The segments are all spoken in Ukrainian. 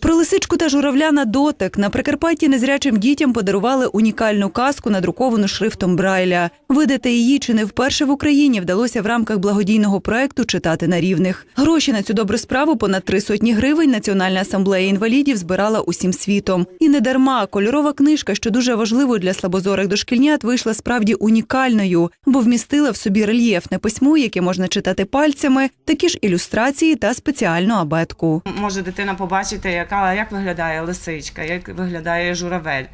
Про лисичку та журавля на дотик на Прикарпатті незрячим дітям подарували унікальну казку, надруковану шрифтом Брайля. Видати її чи не вперше в Україні вдалося в рамках благодійного проекту читати на рівних. Гроші на цю добру справу понад три сотні гривень Національна асамблея інвалідів збирала усім світом. І не дарма кольорова книжка, що дуже важливою для слабозорих дошкільнят, вийшла справді унікальною, бо вмістила в собі рельєфне письмо, яке можна читати пальцями, такі ж ілюстрації та спеціальну абетку. Може дитина побачити, яка, як виглядає лисичка, як виглядає журавель.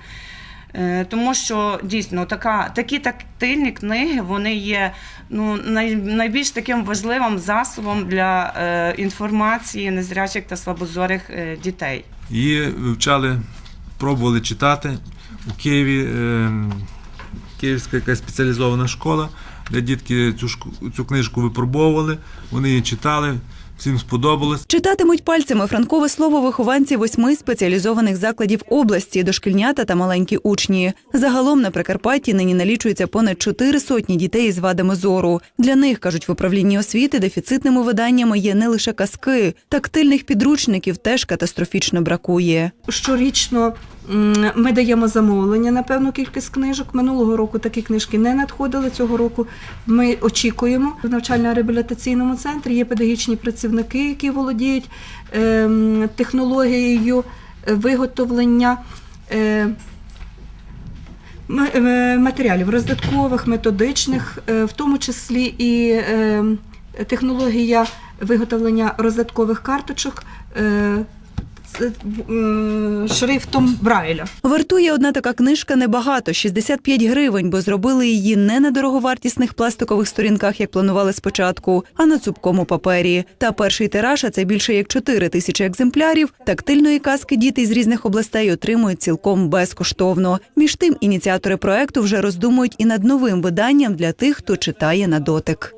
Е, Тому що дійсно така, такі тактильні книги вони є ну, най, найбільш таким важливим засобом для е, інформації незрячих та слабозорих е, дітей. Її вивчали, пробували читати у Києві. е, Київська якась спеціалізована школа, де дітки цю, цю книжку випробовували, вони її читали, всім сподобалось. Читатимуть пальцями франкове слово вихованці восьми спеціалізованих закладів області, дошкільнята та маленькі учні. Загалом на Прикарпатті нині налічується понад чотири сотні дітей із вадами зору. Для них кажуть в управлінні освіти дефіцитними виданнями є не лише казки, тактильних підручників теж катастрофічно бракує. Щорічно ми даємо замовлення на певну кількість книжок. Минулого року такі книжки не надходили. Цього року ми очікуємо. В навчально-реабілітаційному центрі є педагогічні працівники, які володіють ем, технологією виготовлення. е, е, Матеріалів роздаткових, методичних, е, в тому числі і е, технологія виготовлення роздаткових карточок шрифтом Брайля. Вартує одна така книжка небагато 65 гривень, бо зробили її не на дороговартісних пластикових сторінках, як планували спочатку, а на цупкому папері. Та перший тираж, а це більше як 4 тисячі екземплярів. Тактильної казки діти з різних областей отримують цілком безкоштовно. Між тим, ініціатори проекту вже роздумують і над новим виданням для тих, хто читає на дотик.